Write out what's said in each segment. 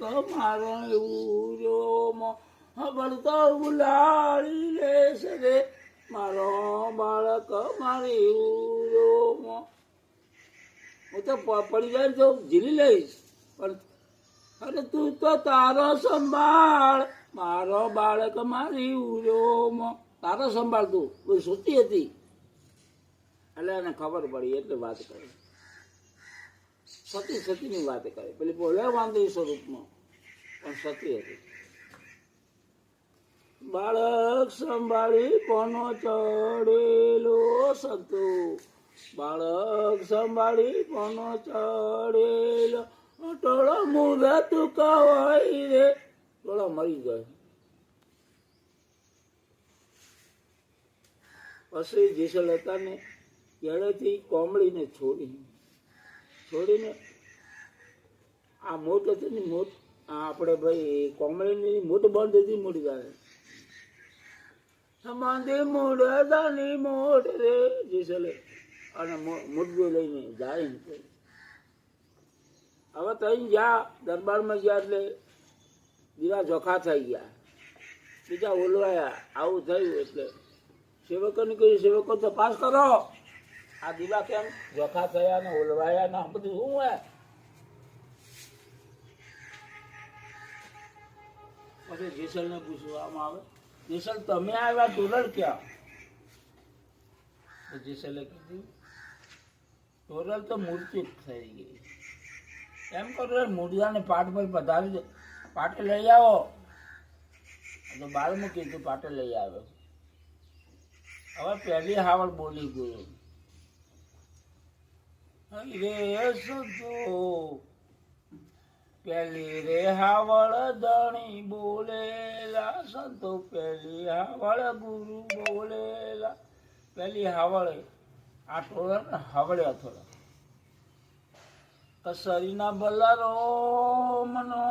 બાળક મારો એવું રોમ હબળતો ઉલાળી લેશે રે મારો બાળક મારી એવું રોમ હું તો પડી જાય તો ઝીલી લઈશ. પણ અરે તું તો તારો સંભાળ. મારો બાળક મારી ઉરોમ તારો સંભાળ તું સૂતી હતી. એટલે એને ખબર પડી, એટલે વાત કરી. સતી સતીની વાત કરે. પેલી બોલે વાંધી સ્વરૂપમાં. પણ સતી હતી. બાળક સંભાળી કોનો ચડેલો સંતો બાળક સંભાળી કોનો ચડેલો? ટોળો મુરત કવાઈ રે. ટોળો મરી ગયો. પછી જેસલ હતા ને કેળેથી કોમળીને છોડી છોડીને આ મોટ હતી ને મોટ આપણે ભાઈ કોમરેડની મોટ બંધ હતી મોટી ગાળે. સમાધિ દાની મોડ રે જીસલે અને મુદ્દો લઈને જાય ને. હવે તઈ ગયા, દરબારમાં ગયા એટલે દીવા જોખા થઈ ગયા. બીજા ઓલવાયા, આવું થયું એટલે સેવકોને કહ્યું, સેવકો, તપાસ કરો. આ દીવા કેમ? જોખા થયા ને ઓલવાયા ને આ બધું શું હે પછી જેસલને પૂછવામાં આવે? જેસલ, તમે આવ્યા ટોલર ક્યાં? જેસલે કીધું ટોલર તો મૂર્તિ થઈ ગઈ. એમ કરો મૂર્જાને પાટ પર પધારી દો. પાટે લઈ આવો. તો બાર મૂકી તું પાટે લઈ આવ્યો. હવે પહેલી હાવડ બોલી ગયો. રે સુતો પેલી રે હાવળ ધણી બોલેલા, સંતો પેલી હાવળ ગુરુ બોલેલા. પેલી હાવળ આ ટોળા હાવળ્યા થોડા કસરીના બલારો મનો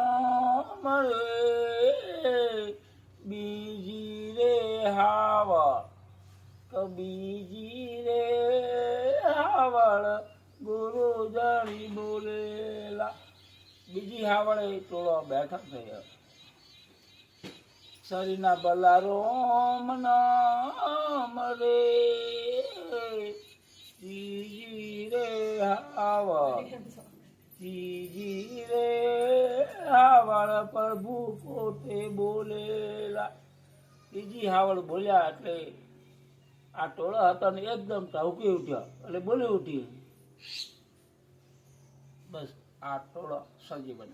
મળે. બીજી રે હાવળ, તો બીજી રે હાવળ ગુરુ જાણી બોલેલા. બીજી હાવળે ટોળો બેઠા થયા શરીરના બલારો નામ રે. જીજી રે હાવળ જીજી રે હાવળ પ્રભુ પોતે બોલેલા. બીજી હાવળ બોલ્યા એટલે આ ટોળા હતા ને એકદમ ટાવકી ઉઠ્યા. એટલે બોલી ઉઠી બસ આ ટોળો સજીવન